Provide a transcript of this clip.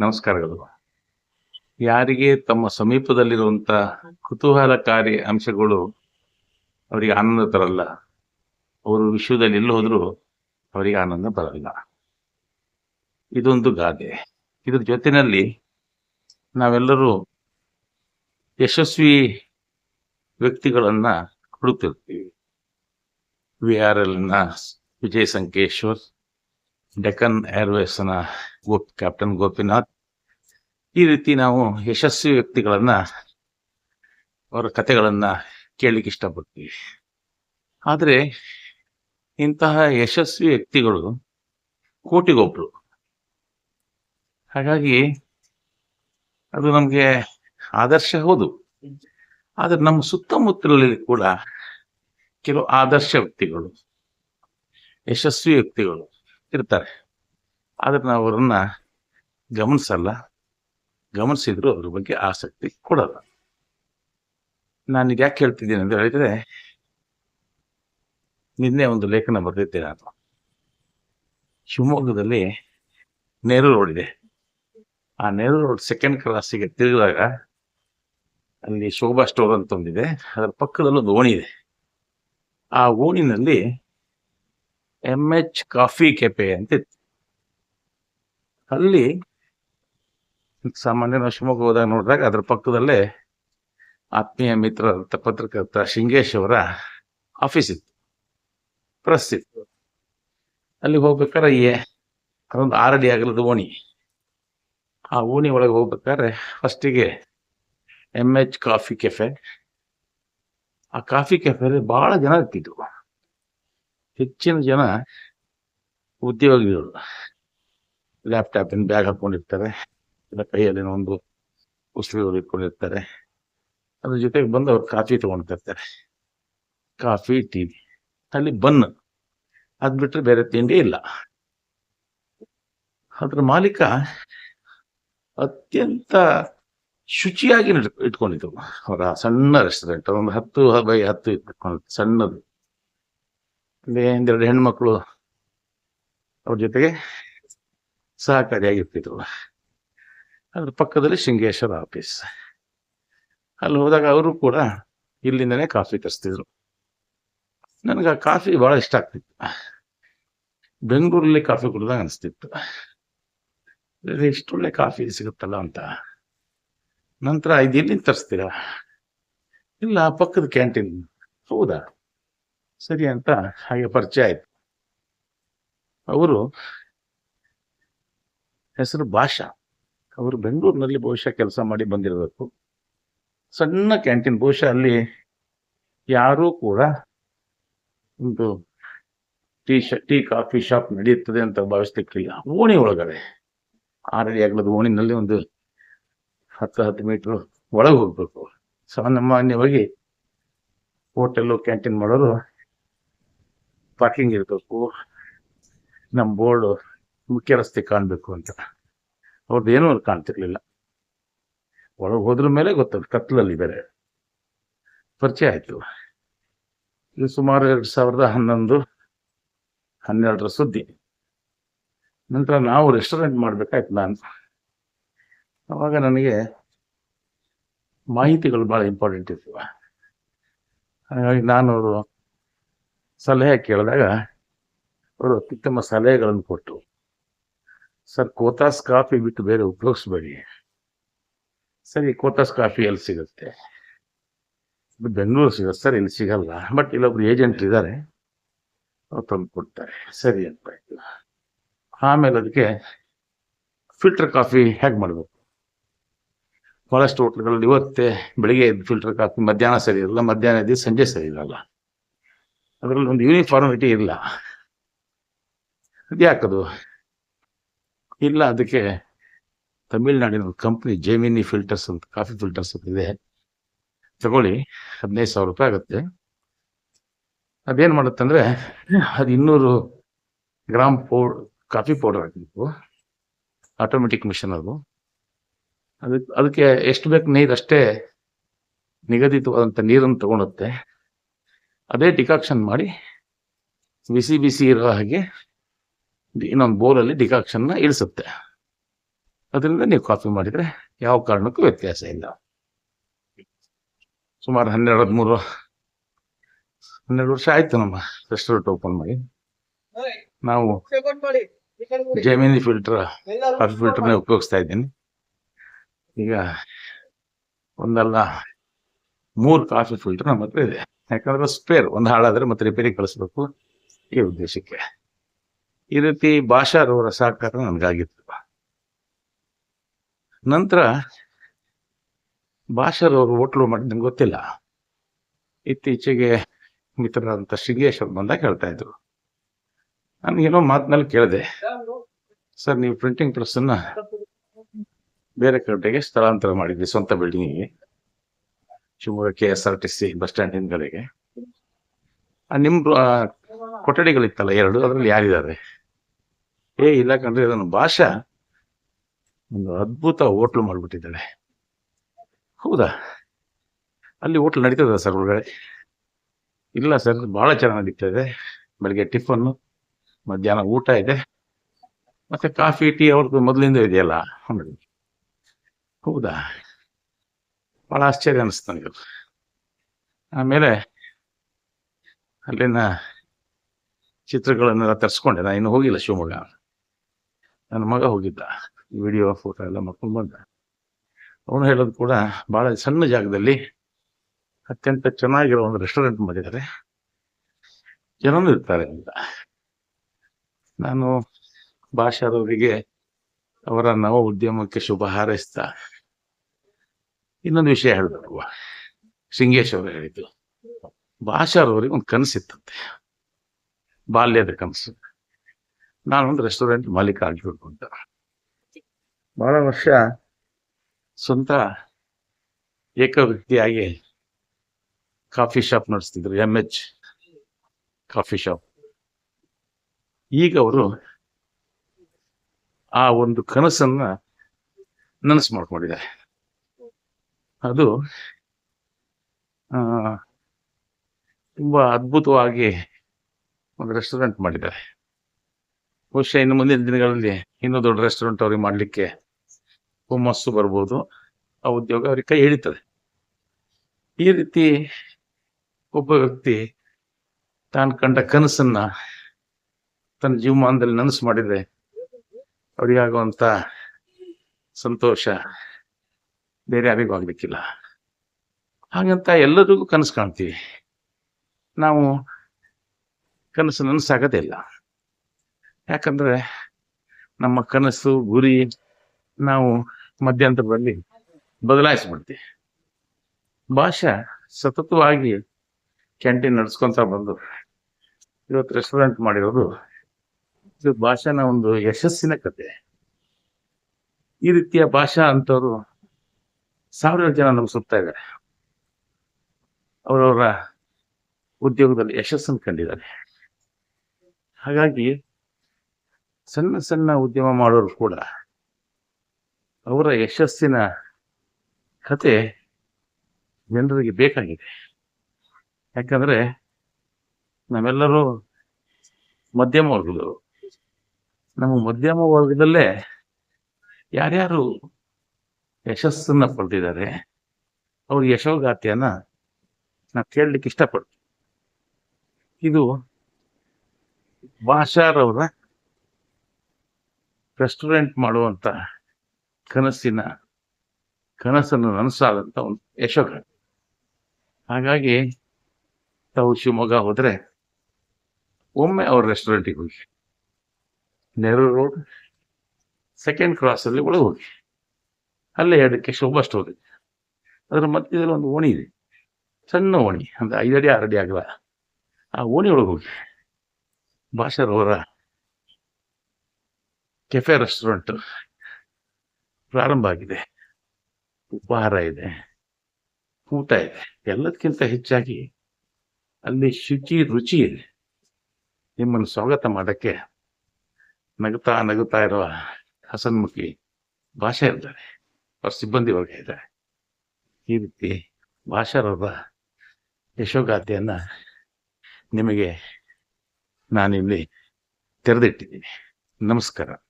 ನಮಸ್ಕಾರಗಳು. ಯಾರಿಗೆ ತಮ್ಮ ಸಮೀಪದಲ್ಲಿರುವಂತ ಕುತೂಹಲಕಾರಿ ಅಂಶಗಳು ಅವರಿಗೆ ಆನಂದ ತರಲ್ಲ. ಅವರು ವಿಶ್ವದಲ್ಲಿ ಎಲ್ಲಿ ಹೋದ್ರು ಅವರಿಗೆ ಆನಂದ ಬರಲ್ಲ. ಇದೊಂದು ಗಾದೆ. ಇದ್ರ ಜೊತೆಯಲ್ಲಿ ನಾವೆಲ್ಲರೂ ಯಶಸ್ವಿ ವ್ಯಕ್ತಿಗಳನ್ನ ಹುಡುಕ್ತಿರ್ತೀವಿ. ವಿ ಆರ್ ಎಲ್ನ ವಿಜಯ್ ಸಂಕೇಶ್ವರ್, ಡೆಕ್ಕನ್ ಏರ್ವೇಸ್ನ ಗೋಪ್ ಕ್ಯಾಪ್ಟನ್ ಗೋಪಿನಾಥ್ ಈ ರೀತಿ ನಾವು ಯಶಸ್ವಿ ವ್ಯಕ್ತಿಗಳನ್ನ ಅವರ ಕಥೆಗಳನ್ನ ಕೇಳಲಿಕ್ಕೆ ಇಷ್ಟಪಡ್ತೀವಿ. ಆದರೆ ಇಂತಹ ಯಶಸ್ವಿ ವ್ಯಕ್ತಿಗಳು ಕೋಟಿಗೊಬ್ರು. ಹಾಗಾಗಿ ಅದು ನಮಗೆ ಆದರ್ಶ ಹೌದು. ಆದರೆ ನಮ್ಮ ಸುತ್ತಮುತ್ತಲಲ್ಲಿ ಕೂಡ ಕೆಲವು ಆದರ್ಶ ವ್ಯಕ್ತಿಗಳು, ಯಶಸ್ವಿ ವ್ಯಕ್ತಿಗಳು ಇರ್ತಾರೆ. ಆದ್ರೆ ನಾವು ಅವರನ್ನ ಗಮನಿಸಲ್ಲ. ಗಮನಿಸಿದ್ರು ಅವ್ರ ಬಗ್ಗೆ ಆಸಕ್ತಿ ಕೊಡಲ್ಲ. ನಾನು ಇದು ಯಾಕೆ ಹೇಳ್ತಿದ್ದೀನಿ ಅಂತ ಹೇಳಿದ್ರೆ, ನಿನ್ನೆ ಒಂದು ಲೇಖನ ಬರೆದಿದ್ದೆ ನಾನು. ಶಿವಮೊಗ್ಗದಲ್ಲಿ ನೆಹರು ರೋಡ್ ಇದೆ. ಆ ನೆಹರು ರೋಡ್ ಸೆಕೆಂಡ್ ಕ್ರಾಸಿಗೆ ತಿರುಗಿದಾಗ ಅಲ್ಲಿ ಶೋಭಾ ಸ್ಟೋರ್ ಅಂತ ಒಂದಿದೆ. ಅದರ ಪಕ್ಕದಲ್ಲಿ ಒಂದು ಓಣಿ ಇದೆ. ಆ ಓಣಿನಲ್ಲಿ ಎಂ ಎಚ್ ಕಾಫಿ ಕೆಫೆ ಅಂತ ಇತ್ತು ಅಲ್ಲಿ ಸಾಮಾನ್ಯ ನಾವು ಶಿವಮೊಗ್ಗ ಹೋದಾಗ ನೋಡಿದಾಗ ಅದ್ರ ಪಕ್ಕದಲ್ಲೇ ಆತ್ಮೀಯ ಮಿತ್ರ ಪತ್ರಕರ್ತ ಶೃಂಗೇಶ್ ಅವರ ಆಫೀಸ್ ಇತ್ತು. ಪ್ರೆಸ್ ಇತ್ತು. ಅಲ್ಲಿಗೆ ಹೋಗ್ಬೇಕಾದ್ರೆ ಅದೊಂದು ಆರಡಿ ಆಗಲದ ಓಣಿ. ಆ ಓಣಿ ಒಳಗೆ ಹೋಗ್ಬೇಕಾದ್ರೆ ಫಸ್ಟಿಗೆ ಎಂ ಎಚ್ ಕಾಫಿ ಕೆಫೆ ಆ ಕಾಫಿ ಕೆಫೆಯಲ್ಲಿ ಬಹಳ ಜನ ಇರ್ತಿದ್ವು ಹೆಚ್ಚಿನ ಜನ ಉದ್ಯೋಗಿಗಳು. ಲ್ಯಾಪ್ಟಾಪಿನ ಬ್ಯಾಗ್ ಹಾಕೊಂಡಿರ್ತಾರೆ. ಇಲ್ಲ, ಕೈಯಲ್ಲಿ ಒಂದು ಪುಸ್ತಕಗಳು ಇಟ್ಕೊಂಡಿರ್ತಾರೆ ಅದ್ರ ಜೊತೆಗೆ ಬಂದು ಅವ್ರು ಕಾಫಿ ತಗೊಂಡಿರ್ತಾರೆ ಕಾಫಿ, ಟೀ, ಅಲ್ಲಿ ಬನ್. ಅದ್ ಬಿಟ್ರೆ ಬೇರೆ ತಿಂಡಿ ಇಲ್ಲ. ಅದ್ರ ಮಾಲೀಕ ಅತ್ಯಂತ ಶುಚಿಯಾಗಿ ಇಟ್- ಇಟ್ಕೊಂಡಿದ್ರು. ಅವರ ಸಣ್ಣ ರೆಸ್ಟೋರೆಂಟ್ ಒಂದು ಹತ್ತು ಬೈ ಹತ್ತು ಇಟ್ಕೊಂಡು ಸಣ್ಣದು. ಒಂದೆರಡು ಹೆಣ್ಮಕ್ಳು ಅವ್ರ ಜೊತೆಗೆ ಸಹಕಾರಿಯಾಗಿರ್ತಿದ್ರು. ಅದ್ರ ಪಕ್ಕದಲ್ಲಿ ಶೃಂಗೇಶ್ವರ ಆಫೀಸ್ ಅಲ್ಲಿ ಹೋದಾಗ ಅವರು ಕೂಡ ಇಲ್ಲಿಂದನೇ ಕಾಫಿ ತರಿಸ್ತಿದ್ರು. ನನಗೆ ಆ ಕಾಫಿ ಬಹಳ ಇಷ್ಟ ಆಗ್ತಿತ್ತು. ಬೆಂಗಳೂರಲ್ಲಿ ಕಾಫಿ ಕುಡ್ದಾಗ ಅನಿಸ್ತಿತ್ತು. ಇಷ್ಟೊಳ್ಳೆ ಕಾಫಿ ಸಿಗುತ್ತಲ್ಲ ಅಂತ. ನಂತರ ಇದು ಎಲ್ಲಿಂದ ತರಿಸ್ತೀರಾ? ಇಲ್ಲ ಪಕ್ಕದ ಕ್ಯಾಂಟೀನ್. ಹೌದಾ? ಸರಿ ಅಂತ, ಹಾಗೆ ಪರಿಚಯ ಆಯ್ತು. ಅವರು ಹೆಸರು ಭಾಷಾ. ಅವರು ಬೆಂಗಳೂರಿನಲ್ಲಿ ಬಹುಶಃ ಕೆಲಸ ಮಾಡಿ ಬಂದಿರಬೇಕು. ಸಣ್ಣ ಕ್ಯಾಂಟೀನ್, ಬಹುಶಃ ಅಲ್ಲಿ ಯಾರೂ ಕೂಡ ಒಂದು ಟೀ ಶ, ಟೀ, ಕಾಫಿ ಶಾಪ್ ನಡೆಯುತ್ತದೆ ಅಂತ ಭಾವಿಸ್ಲಿಕ್ಕಿಲ್ಲ. ಓಣಿ ಒಳಗಡೆ. ಆರಡಿ ಅಗಲದ ಓಣಿನಲ್ಲಿ ಒಂದು ಹತ್ತು ಹತ್ತು ಮೀಟ್ರ್ ಒಳಗೆ ಹೋಗ್ಬೇಕು. ಸಾಮಾನ್ಯವಾಗಿ ಹೋಟೆಲ್ಲು ಕ್ಯಾಂಟೀನ್ ಮಾಡೋರು ಪಾರ್ಕಿಂಗ್ ಇರಬೇಕು. ನಮ್ಮ ಬೋರ್ಡು ಮುಖ್ಯ ರಸ್ತೆ ಕಾಣಬೇಕು ಅಂತ. ಅವ್ರದ್ದು ಏನೂ ಅವ್ರು ಕಾಣ್ತಿರ್ಲಿಲ್ಲ. ಒಳಗೆ ಹೋದ್ರ ಮೇಲೆ ಗೊತ್ತದು ಕತ್ಲಲ್ಲಿ ಬೇರೆ. ಪರಿಚಯ ಆಯಿತು. ಇದು ಸುಮಾರು ಎರಡು ಸಾವಿರದ ಹನ್ನೊಂದು, ಹನ್ನೆರಡರ ಸುದ್ದಿ. ನಂತರ ನಾವು ರೆಸ್ಟೋರೆಂಟ್ ಮಾಡಬೇಕಾಯ್ತು ನಾನು. ಅವಾಗ ನನಗೆ ಮಾಹಿತಿಗಳು ಭಾಳ ಇಂಪಾರ್ಟೆಂಟ್ ಇತ್ತು. ಹಾಗಾಗಿ ನಾನು ಅವರು ಸಲಹೆ ಕೇಳಿದಾಗ, ಅವರು ಅತ್ಯುತ್ತಮ ಸಲಹೆಗಳನ್ನು ಕೊಟ್ಟರು. ಸರ್ ಕೋತಾಸ್ ಕಾಫಿ ಬಿಟ್ಟು ಬೇರೆ ಉಪಯೋಗಿಸ್ಬೇಡಿ. ಸರಿ ಕೋತಾಸ್ ಕಾಫಿ ಎಲ್ಲಿ ಸಿಗುತ್ತೆ? ಬೆಂಗಳೂರು ಸಿಗುತ್ತೆ. ಸರ್, ಇಲ್ಲಿ ಸಿಗಲ್ಲ. ಬಟ್ ಇಲ್ಲೊಬ್ರು ಏಜೆಂಟ್ ಇದ್ದಾರೆ. ಅವ್ರು ತಂದು ಕೊಡ್ತಾರೆ. ಸರಿ ಅಂತ ಆಯ್ತು ಆಮೇಲೆ ಅದಕ್ಕೆ ಫಿಲ್ಟರ್ ಕಾಫಿ ಹೇಗೆ ಮಾಡಬೇಕು? ಭಾಳಷ್ಟು ಹೋಟ್ಲ್ಗಳಲ್ಲಿ ಇವತ್ತೆ ಬೆಳಿಗ್ಗೆ ಫಿಲ್ಟರ್ ಕಾಫಿ ಮಧ್ಯಾಹ್ನ ಸರಿ ಇರಲ್ಲ, ಮಧ್ಯಾಹ್ನ ಇದ್ದು ಸಂಜೆ ಸರಿ ಇರಲ್ಲ. ಅದರಲ್ಲಿ ಒಂದು ಯೂನಿಫಾರ್ಮಿಟಿ ಇಲ್ಲ. ಅದ್ಯಾಕದು? ಇಲ್ಲ, ಅದಕ್ಕೆ ತಮಿಳ್ನಾಡಿನ ಒಂದು ಕಂಪ್ನಿ ಜೇಮಿನಿ ಫಿಲ್ಟರ್ಸ್ ಅಂತ ಕಾಫಿ ಫಿಲ್ಟರ್ಸ್ ಅಂತ ಇದೆ. ತಗೊಳ್ಳಿ, ಹದಿನೈದು ಸಾವಿರ ರೂಪಾಯಿ ಆಗುತ್ತೆ. ಅದೇನು ಮಾಡುತ್ತೆ ಅಂದರೆ, ಅದು ಇನ್ನೂರು ಗ್ರಾಮ್ ಪೌಡ್ ಕಾಫಿ ಪೌಡರ್ ಹಾಕಬೇಕು. ಆಟೋಮೆಟಿಕ್ ಮಿಷನ್ ಅದು. ಅದಕ್ಕೆ ಅದಕ್ಕೆ ಎಷ್ಟು ಬೇಕು ನೀರು ಅಷ್ಟೇ ನಿಗದಿತವಾದಂಥ ನೀರನ್ನು ತಗೊಳುತ್ತೆ ಅದೇ ಡಿಕಾಕ್ಷನ್ ಮಾಡಿ ಬಿಸಿ ಬಿಸಿ ಇರೋ ಹಾಗೆ ಇನ್ನೊಂದು ಬೌಲಲ್ಲಿ ಡಿಕಾಕ್ಷನ್ನ ಇಳಿಸುತ್ತೆ. ಅದರಿಂದ ನೀವು ಕಾಫಿ ಮಾಡಿದರೆ ಯಾವ ಕಾರಣಕ್ಕೂ ವ್ಯತ್ಯಾಸ ಇಲ್ಲ. ಸುಮಾರು ಹನ್ನೆರಡು, ಹದಿಮೂರು, ಹನ್ನೆರಡು ವರ್ಷ ಆಯ್ತು ನಮ್ಮ ರೆಸ್ಟೋರೆಂಟ್ ಓಪನ್ ಮಾಡಿ. ನಾವು ಜಮೀನಿ ಫಿಲ್ಟರ್ ಕಾಫಿ ಫಿಲ್ಟರ್ನೇ ಉಪಯೋಗಿಸ್ತಾ ಇದ್ದೀನಿ. ಈಗ ಒಂದಲ್ಲ ಮೂರು ಕಾಫಿ ಫಿಲ್ಟರ್ ನಮ್ಮ ಇದೆ. ಯಾಕಂದ್ರೆ ಸ್ಪೇರ್ ಒಂದು ಹಾಳಾದ್ರೆ ಮತ್ತೆ ರಿಪೇರಿ ಕಳಿಸ್ಬೇಕು ಈ ಉದ್ದೇಶಕ್ಕೆ. ಈ ರೀತಿ ಭಾಷಾರವರ ಸಹಕಾರ ನನಗಾಗಿತ್ತು. ನಂತರ ಭಾಷಾರವರು ಹೋಟ್ಲು ಮಾಡಿ ನಂಗೆ ಗೊತ್ತಿಲ್ಲ. ಇತ್ತೀಚೆಗೆ ಮಿತ್ರರಾದಂಥ ಶೃಂಗೇಶ್ ಅವ್ರು ಬಂದಾಗ ಹೇಳ್ತಾ ಇದ್ರು. ನನಗೇನೋ ಮಾತಿನಲ್ಲಿ ಕೇಳಿದೆ. ಸರ್, ನೀವು ಪ್ರಿಂಟಿಂಗ್ ಪ್ರೆಸ್ಸನ್ನು ಬೇರೆ ಕಡೆಗೆ ಸ್ಥಳಾಂತರ ಮಾಡಿದ್ವಿ ಸ್ವಂತ ಬಿಲ್ಡಿಂಗಿಗೆ Shivamogga K S R T C bus stand ಕಡೆಗೆ ನಿಮ್ಮ ಕೊಠಡಿಗಳಿತ್ತಲ್ಲ ಎರಡು, ಅದರಲ್ಲಿ ಯಾರಿದ್ದಾರೆ? ಏ, ಇಲ್ಲ ಕಂಡ್ರೆ ಅದನ್ನು ಭಾಷಾ ಒಂದು ಅದ್ಭುತ ಹೋಟ್ಲು ಮಾಡಿಬಿಟ್ಟಿದ್ದಾಳೆ. ಹೌದಾ? ಅಲ್ಲಿ ಹೋಟ್ಲ್ ನಡೀತದ ಸರ್ ಒಳಗಡೆ ಇಲ್ಲ ಸರ್ ಬಹಳ ಚೆನ್ನಾಗಿ ನಡೀತಾ ಇದೆ. ಬೆಳಗ್ಗೆ ಟಿಫನ್ನು, ಮಧ್ಯಾಹ್ನ ಊಟ ಇದೆ. ಮತ್ತೆ ಕಾಫಿ, ಟೀ ಅವ್ರದ್ದು ಮೊದಲಿಂದ ಇದೆಯಲ್ಲ? ಅಂದ್ರೆ ಹೌದಾ? ಬಹಳ ಆಶ್ಚರ್ಯ ಅನಿಸ್ತು ನನಗೆ. ಆಮೇಲೆ ಅಲ್ಲಿನ ಚಿತ್ರಗಳನ್ನೆಲ್ಲ ತರಿಸ್ಕೊಂಡೆ. ನಾನು ಇನ್ನು ಹೋಗಿಲ್ಲ ಶಿವಮೊಗ್ಗ. ನನ್ನ ಮಗ ಹೋಗಿದ್ದ. ವಿಡಿಯೋ ಫೋಟೋ ಎಲ್ಲ ಮಾಡ್ಕೊಂಡು ಬಂದ. ಅವನು ಹೇಳೋದು ಕೂಡ ಭಾಳ ಸಣ್ಣ ಜಾಗದಲ್ಲಿ ಅತ್ಯಂತ ಚೆನ್ನಾಗಿರೋ ಒಂದು ರೆಸ್ಟೋರೆಂಟ್ ಮಾಡಿದ್ದಾರೆ. ಜನನೂ ಇರ್ತಾರೆ ಅಂತ. ನಾನು ಭಾಷಾದವರಿಗೆ ಅವರ ನವ ಉದ್ಯಮಕ್ಕೆ ಶುಭ ಹಾರೈಸ್ತಾ ಇನ್ನೊಂದು ವಿಷಯ ಹೇಳಿದ್ರು ಸಿಂಗೇಶ್ ಅವರು ಹೇಳಿದ್ದು. ಭಾಷಾರವರಿಗೆ ಒಂದು ಕನಸಿತ್ತಂತೆ. ಬಾಲ್ಯದ ಕನಸು. ನಾನೊಂದು ರೆಸ್ಟೋರೆಂಟ್ ಮಾಲೀಕ ಆಗ್ಬೇಕು ಅಂತ. ಬಹಳ ವರ್ಷ. ಸ್ವಂತ ಏಕ ವ್ಯಕ್ತಿಯಾಗಿ ಕಾಫಿ ಶಾಪ್ ನಡೆಸ್ತಿದ್ರು ಎಂ ಎಚ್ ಕಾಫಿ ಶಾಪ್ ಈಗ ಅವರು ಆ ಒಂದು ಕನಸನ್ನ ನನಸು ಮಾಡ್ಕೊಂಡಿದ್ದಾರೆ. ಅದು ಆ, ತುಂಬಾ ಅದ್ಭುತವಾಗಿ ಒಂದು ರೆಸ್ಟೋರೆಂಟ್ ಮಾಡಿದ್ದಾರೆ. ಬಹುಶಃ ಇನ್ನು ಮುಂದಿನ ದಿನಗಳಲ್ಲಿ ಇನ್ನೂ ದೊಡ್ಡ ರೆಸ್ಟೋರೆಂಟ್ ಅವ್ರಿಗೆ ಮಾಡಲಿಕ್ಕೆ ಹುಮ್ಮಸ್ಸು ಬರ್ಬೋದು. ಆ ಉದ್ಯೋಗ ಅವ್ರಿಗೆ ಕೈ ಹಿಡಿತದೆ. ಈ ರೀತಿ ಒಬ್ಬ ವ್ಯಕ್ತಿ ತಾನು ಕಂಡ ಕನಸನ್ನ ತನ್ನ ಜೀವಮಾನದಲ್ಲಿ ನನಸು ಮಾಡಿದ್ರೆ ಅವರಿಗಾಗುವಂಥ ಸಂತೋಷ ಬೇರೆ ಯಾರಿಗೂ ಆಗ್ಲಿಕ್ಕಿಲ್ಲ. ಹಾಗಂತ ಎಲ್ಲರಿಗೂ ಕನಸು ಕಾಣ್ತೀವಿ. ನಾವು ಕನಸು ನನಸಾಗೋದಿಲ್ಲ. ಯಾಕಂದ್ರೆ ನಮ್ಮ ಕನಸು, ಗುರಿ ನಾವು ಮಧ್ಯಂತರದಲ್ಲಿ ಬದಲಾಯಿಸ್ಬಿಡ್ತೀವಿ. ಭಾಷಾ ಸತತವಾಗಿ ಕ್ಯಾಂಟೀನ್ ನಡ್ಸ್ಕೊಂತ ಬಂದು ಇವತ್ತು ರೆಸ್ಟೋರೆಂಟ್ ಮಾಡಿರೋದು, ಇದು ಭಾಷಾನ ಒಂದು ಯಶಸ್ಸಿನ ಕತೆ ಈ ರೀತಿಯ ಭಾಷಾ ಅಂತವರು ಸಾವಿರಾರು ಜನ ನಮ್ಗೆ ಸುತ್ತಾ ಇದ್ದಾರೆ. ಅವರವರ ಉದ್ಯೋಗದಲ್ಲಿ ಯಶಸ್ಸನ್ನು ಕಂಡಿದ್ದಾರೆ. ಹಾಗಾಗಿ ಸಣ್ಣ ಸಣ್ಣ ಉದ್ಯಮ ಮಾಡೋರು ಕೂಡ ಅವರ ಯಶಸ್ಸಿನ ಕತೆ ಜನರಿಗೆ ಬೇಕಾಗಿದೆ. ಯಾಕಂದರೆ ನಾವೆಲ್ಲರೂ ಮಧ್ಯಮ ವರ್ಗದವರು. ನಮ್ಮ ಮಧ್ಯಮ ವರ್ಗದಲ್ಲೇ ಯಾರ್ಯಾರು ಯಶಸ್ಸನ್ನ ಪಡೆದಿದ್ದಾರೆ, ಅವ್ರ ಯಶೋಗಾಥೆಯನ್ನ ನಾವು ಕೇಳಲಿಕ್ಕೆ ಇಷ್ಟಪಡ್ತೀವಿ. ಇದು ಭಾಷಾರವರ ರೆಸ್ಟೋರೆಂಟ್ ಮಾಡುವಂತ ಕನಸಿನ, ಕನಸನ್ನು ನನಸಾದಂತ ಒಂದು ಯಶೋಗ. ಹಾಗಾಗಿ ತಾವು ಶಿವಮೊಗ್ಗ ಹೋದ್ರೆ ಒಮ್ಮೆ ಅವ್ರ ರೆಸ್ಟೋರೆಂಟಿಗೆ ಹೋಗಿ. ನೆಹರು ರೋಡ್ ಸೆಕೆಂಡ್ ಕ್ರಾಸ್ ಅಲ್ಲಿ ಒಳಗೆ ಹೋಗಿ. ಅಲ್ಲೇ ಎರಡಕ್ಕೆ ಶೋಭಾ ಸ್ಟೋರ್ ಇದೆ ಅದರ ಮಧ್ಯದಲ್ಲಿ ಒಂದು ಓಣಿ ಇದೆ. ಸಣ್ಣ ಓಣಿ, ಅಂದ್ರೆ ಐದಡಿ, ಆರಡಿ ಆಗಲ್ಲ ಆ ಓಣಿ ಒಳಗೆ ಹೋಗಿ. ಭಾಷಾರವರ ಕೆಫೆ ರೆಸ್ಟೋರೆಂಟ್ ಪ್ರಾರಂಭ ಆಗಿದೆ. ಉಪಹಾರ ಇದೆ. ಊಟ ಇದೆ. ಎಲ್ಲದಕ್ಕಿಂತ ಹೆಚ್ಚಾಗಿ ಅಲ್ಲಿ ಶುಚಿ, ರುಚಿ ಇದೆ. ನಿಮ್ಮನ್ನು ಸ್ವಾಗತ ಮಾಡೋಕ್ಕೆ ನಗುತ್ತಾ ನಗುತ್ತಾ ಇರುವ ಹಸನ್ಮುಖಿ ಭಾಷೆ ಇರ್ತಾರೆ ಅವ್ರ ಸಿಬ್ಬಂದಿ ವರ್ಗ ಇದ್ದಾರೆ. ಈ ರೀತಿ ಭಾಷಾರವರ ಯಶೋಗಾಥೆಯನ್ನು ನಿಮಗೆ ನಾನಿಲ್ಲಿ ತೆರೆದಿಟ್ಟಿದ್ದೀನಿ. ನಮಸ್ಕಾರ.